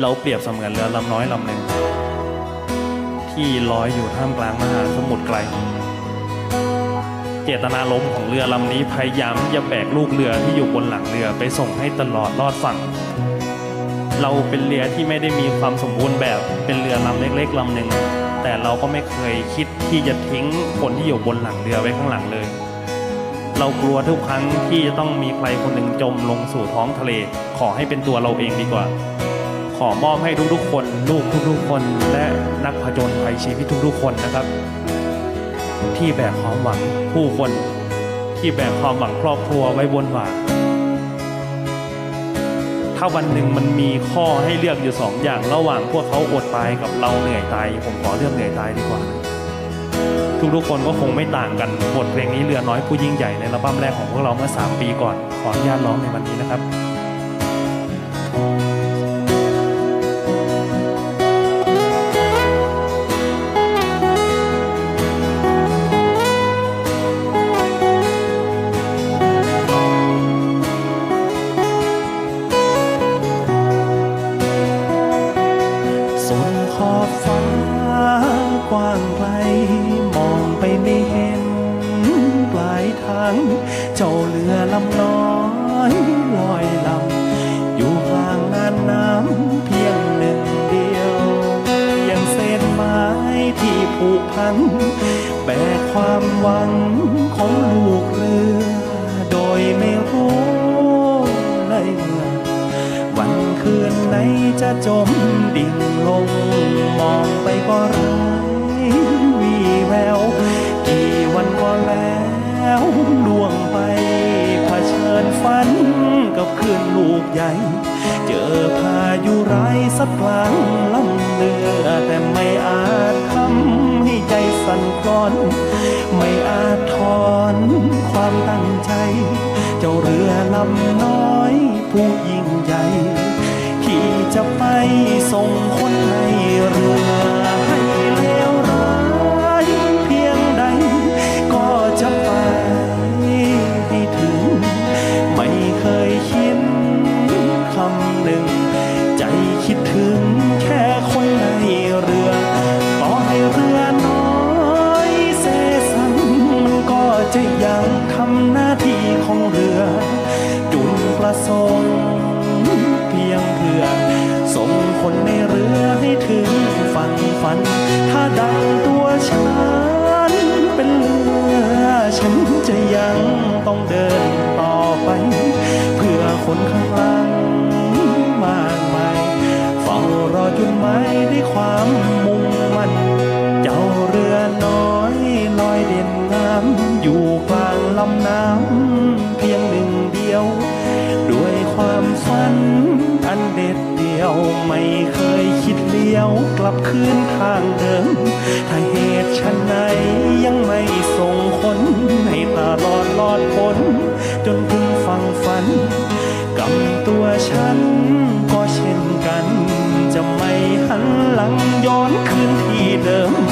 เราเปรียบเสมือนเรือลำน้อยลำหนึ่ง ที่ลอยอยู่ท่ามกลางมหาสมุทรไกล เจตนารมของเรือลำนี้พยายามจะแบกลูกเรือที่อยู่บนหลังเรือไปส่งให้ตลอดรอดฝั่ง เราเป็นเรือที่ไม่ได้มีความสมบูรณ์แบบเป็นเรือลำเล็ก ๆลำหนึ่งแต่เราก็ไม่เคยคิดที่จะทิ้งคนที่อยู่บนหลังเรือไว้ข้างหลังเลย เรากลัวทุกครั้งที่จะต้องมีใครคนหนึ่งจมลงสู่ท้องทะเล ขอให้เป็นตัวเราเองดีกว่า อมอบให้ทุกๆ คน ลูกทุกๆ คน และนักผจญภัยชีวิตทุกๆ คนนะครับ ที่แบกความหวังผู้คน ที่แบกความหวังครอบครัวไว้บนบ่าถ้าวันหนึ่งมันมีข้อให้เลือกอยู่สองอย่างระหว่างพวกเขาอดตายกับเราเหนื่อยตาย ผมขอเลือกเหนื่อยตายดีกว่า ทุกๆ คนก็คงไม่ต่างกันบทเพลงนี้เรือน้อยผู้ยิ่งใหญ่ในอัลบั้มแรกของพวกเราเมื่อ 3 ปีก่อนขออนุญาตร้องในวันนี้นะครับ ว้างไกล มองไปไม่เห็น ปลายทาง เจ้าเรือลำน้อยลอยลำ อยู่กลางน่านน้ำเพียงหนึ่งเดียวเพียงเศษไม้ที่ผูกพัน แบกความหวังของลูกเรือ โดยไม่รู้เลยเมื่อวันคืนไหนจะจมดิ่งลง มองไปก็ไร้ วีแววกี่วันก็แล้วล่วงไปเผชิญฝันกับคลื่นลูกใหญ่ เจอพายุร้ายสักกลางลำเรือแต่ไม่อาจทำให้ใจสั่นคลอน ไม่อาจถอนความตั้งใจ เจ้าเรือลำน้อยผู้ยิ่งใหญ่ หนึ่ง ใจคิดถึงแค่คนในเรือ ต่อให้เรือน้อยเสสันมันก็จะยังทำหน้าที่ของเรือ จุนประสงค์เพียงเพื่อ ส่งคนในเรือให้ถึงฝั่งฝัน ถ้าดังตัวฉันเป็นเรือฉันจะยังต้องเดินต่อไป เพื่อคนข้างหลัง ไม่ได้ความมุ่งมั่น เจ้าเรือน้อยลอยเด่นงามอยู่กลางลำน้ำเพียงหนึ่งเดียว ด้วยความฝันอันเด็ดเดี่ยวไม่เคยคิดเลี้ยวกลับคืนทางเดิม ถ้าเหตุฉันไหนยังไม่ส่งคนให้ตลอดรอดพ้นจนถึงฝั่งฝันกับตัวฉัน ย้อนคืนที่เดิม